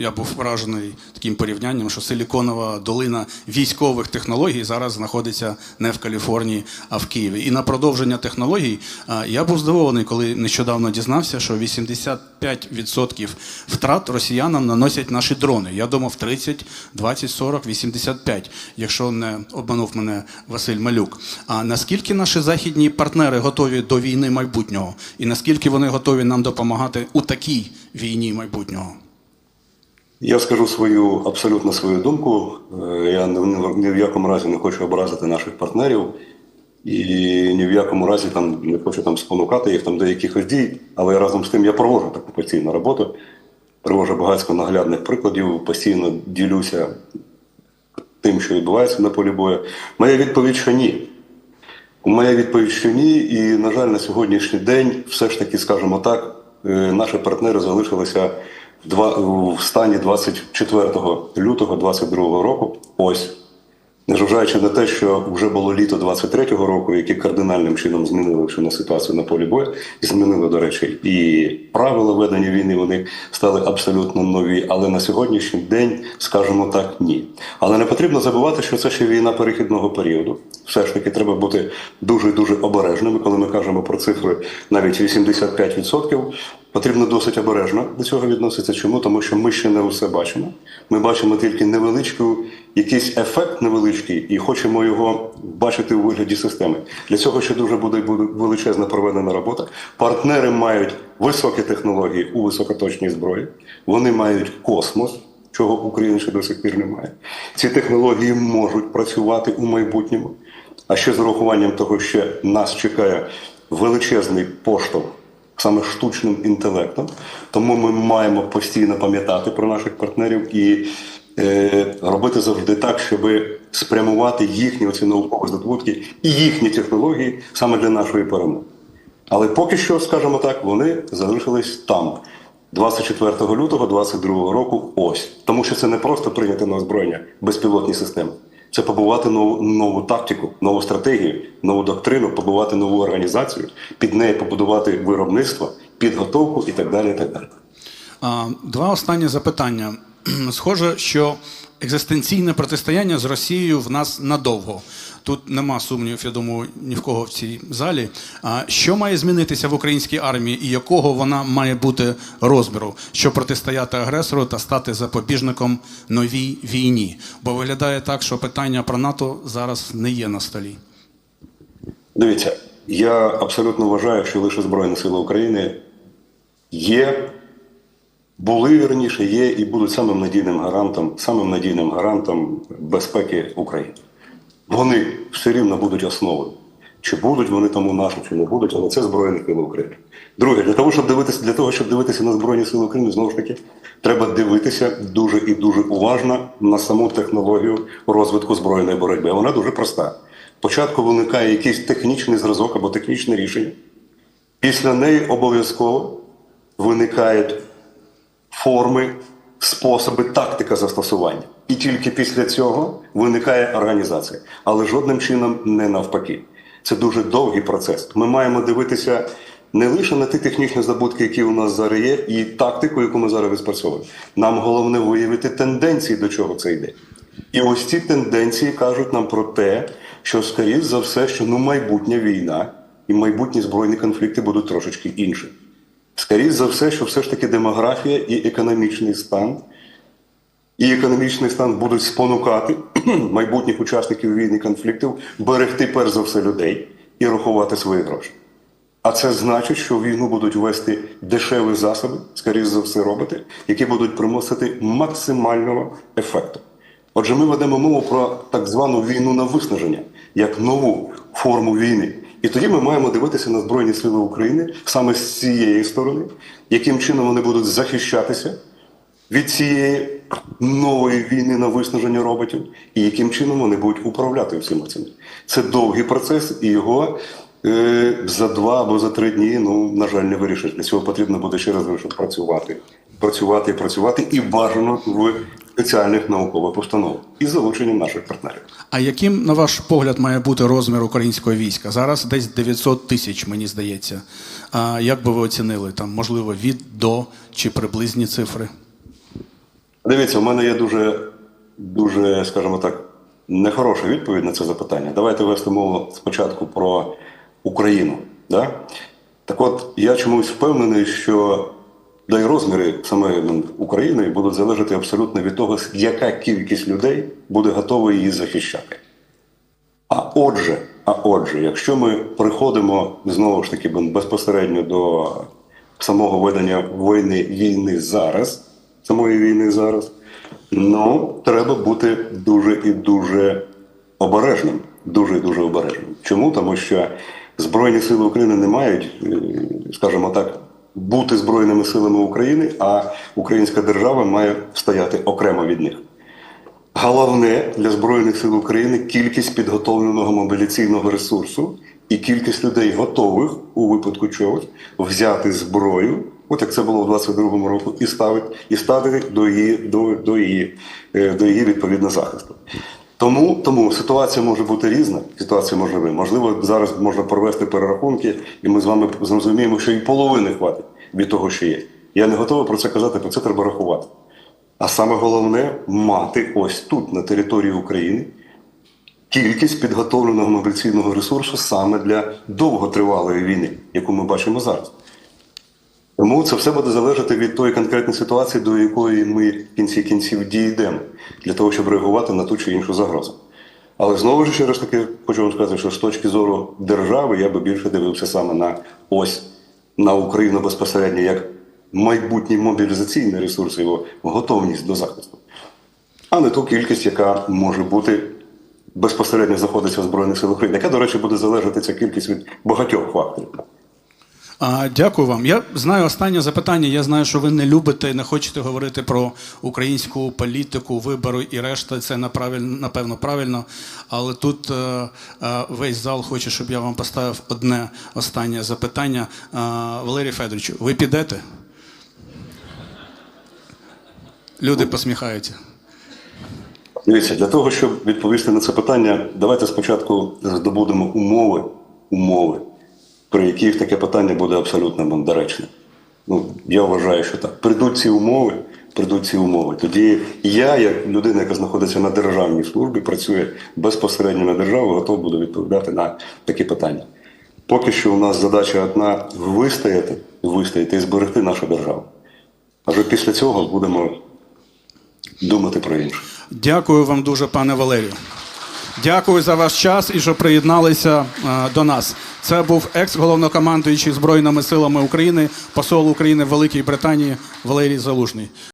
я був вражений таким порівнянням, що силіконова долина військових технологій зараз знаходиться не в Каліфорнії, а в Києві. І на продовження технологій я був здивований, коли нещодавно дізнався, що 85% втрат росіянам наносять наші дрони. Я думав 30, 20, 40, 85, якщо не обманув мене Василь Малюк. А наскільки наші західні партнери готові до війни майбутнього, і наскільки вони готові нам допомагати у такій війні майбутнього? Я скажу свою абсолютно свою думку. Е, Я ні в- якому разі не хочу образити наших партнерів і ні в якому разі там не хочу там спонукати їх там до якихось дій, але разом з тим я проводжу таку постійну роботу, привожу багатько наглядних прикладів, постійно ділюся тим, що відбувається на полі бою. Моя відповідь, що ні. Моя відповідь, що ні, і, на жаль, на сьогоднішній день, все ж таки, скажімо так, е, наші партнери залишилися два, в стані 24 лютого 2022 року. Ось. Незважаючи на те, що вже було літо 23-го року, яке кардинальним чином змінили на ситуацію на полі бою, і змінили, до речі, і правила ведення війни вони стали абсолютно нові. Але на сьогоднішній день, скажімо так, ні. Але не потрібно забувати, що це ще війна перехідного періоду. Все ж таки, треба бути дуже дуже обережними, коли ми кажемо про цифри навіть 85%. Потрібно досить обережно до цього відноситися. Чому? Тому що ми ще не все бачимо. Ми бачимо тільки невеличку, якийсь ефект невеличкий, і хочемо його бачити у вигляді системи. Для цього ще дуже буде величезна проведена робота. Партнери мають високі технології у високоточній зброї. Вони мають космос. Чого Україна ще до сих пір немає. Ці технології можуть працювати у майбутньому. А ще з урахуванням того, що нас чекає величезний поштовх саме штучним інтелектом. Тому ми маємо постійно пам'ятати про наших партнерів і е, робити завжди так, щоб спрямувати їхні оці наукові здобутки і їхні технології саме для нашої перемоги. Але поки що, скажімо так, вони залишились там. 24 лютого 2022 року ось. Тому що це не просто прийняти на озброєння безпілотні системи. Це побувати нову, нову тактику, нову стратегію, нову доктрину, побувати нову організацію, під неї побудувати виробництво, підготовку і так далі. І так далі. Два останні запитання. Схоже, що екзистенційне протистояння з Росією в нас надовго. Тут нема сумнівів, я думаю, ні в кого в цій залі. А що має змінитися в українській армії і якого вона має бути розміру, щоб протистояти агресору та стати запобіжником новій війні? Бо виглядає так, що питання про НАТО зараз не є на столі. Дивіться, я абсолютно вважаю, що лише Збройні Сили України є, були вірніше, є і будуть самим надійним гарантом, самим надійним гарантом безпеки України. Вони все рівно будуть основою. Чи будуть вони там у нас, чи не будуть, але це Збройні Сили України. Друге, для того, щоб дивитися, для того, щоб дивитися на Збройні Сили України, знову ж таки, треба дивитися дуже і дуже уважно на саму технологію розвитку збройної боротьби. Вона дуже проста. Спочатку виникає якийсь технічний зразок або технічне рішення. Після неї обов'язково виникають форми, способи, тактика застосування. І тільки після цього виникає організація. Але жодним чином не навпаки. Це дуже довгий процес. Ми маємо дивитися не лише на ті технічні здобутки, які у нас зараз є, і тактику, яку ми зараз відпрацьовуємо. Нам головне виявити тенденції, до чого це йде. І ось ці тенденції кажуть нам про те, що, скоріш за все, що ну майбутня війна і майбутні збройні конфлікти будуть трошечки інші. Скоріше за все, що все ж таки демографія і економічний стан, і економічний стан будуть спонукати майбутніх учасників війни конфліктів берегти перш за все людей і рахувати свої гроші. А це значить, що війну будуть вести дешеві засоби, скоріш за все, роботи, які будуть приносити максимального ефекту. Отже, ми ведемо мову про так звану війну на виснаження, як нову форму війни. І тоді ми маємо дивитися на Збройні Сили України саме з цієї сторони, яким чином вони будуть захищатися від цієї нової війни на виснаження роботів, і яким чином вони будуть управляти всім цим. Це довгий процес, і його е, за два або за три дні, ну, на жаль, не вирішиш. Для цього потрібно буде ще раз працювати. Працювати і працювати, і бажано в спеціальних наукових установах і залученням наших партнерів. А яким, на ваш погляд, має бути розмір українського війська? Зараз десь 900 тисяч, мені здається. А як би ви оцінили там, можливо, від до чи приблизні цифри? Дивіться, у мене є дуже, дуже, скажімо так, нехороша відповідь на це запитання. Давайте вести мову спочатку про Україну. Да? Так от, я чомусь впевнений, що да й розміри саме ну, України будуть залежати абсолютно від того, яка кількість людей буде готова її захищати. А отже, а отже, якщо ми приходимо знову ж таки безпосередньо до самого ведення війни, війни зараз, самої війни зараз, ну треба бути дуже і дуже обережним. Дуже і дуже обережним. Чому? Тому що Збройні сили України не мають, е, скажімо так, бути Збройними силами України, а Українська держава має стояти окремо від них. Головне для Збройних сил України кількість підготовленого мобіляційного ресурсу і кількість людей готових у випадку чогось взяти зброю, от як це було в 22-му року, і ставити і ставити до її до, до її е, до її відповідно захисту. Тому, тому ситуація може бути різна. Ситуація може бути. Можливо, зараз можна провести перерахунки, і ми з вами зрозуміємо, що і половини хватить від того, що є. Я не готовий про це казати, про це треба рахувати. А саме головне мати ось тут, на території України, кількість підготовленого мобіляційного ресурсу саме для довготривалої війни, яку ми бачимо зараз. Тому це все буде залежати від тої конкретної ситуації, до якої ми в кінці кінців дійдемо, для того, щоб реагувати на ту чи іншу загрозу. Але знову ж ще раз таки хочу вам сказати, що з точки зору держави я би більше дивився саме на ось на Україну безпосередньо як майбутній мобілізаційний ресурс, його готовність до захисту, а не ту кількість, яка може бути безпосередньо знаходиться в Збройних силах України, яка, до речі, буде залежати ця кількість від багатьох факторів. А, дякую вам. Я знаю останнє запитання. Я знаю, що ви не любите і не хочете говорити про українську політику, вибори і решта. Це напевно правильно. Але тут е, е, весь зал хоче, щоб я вам поставив одне останнє запитання. Е, Валерій Федорович, ви підете? Люди посміхаються. Дивіться, для того, щоб відповісти на це питання, давайте спочатку здобудемо умови, умови, при яких таке питання буде абсолютно доречне. Ну, я вважаю, що так. Прийдуть ці умови, прийдуть ці умови. Тоді я, як людина, яка знаходиться на державній службі, працює безпосередньо на державу, готов буду відповідати на такі питання. Поки що у нас задача одна вистояти, вистояти і зберегти нашу державу. А вже після цього будемо думати про інше. Дякую вам дуже, пане Валерію. Дякую за ваш час і що приєдналися е, до нас. Це був екс-головнокомандуючий Збройними силами України, посол України в Великій Британії Валерій Залужний.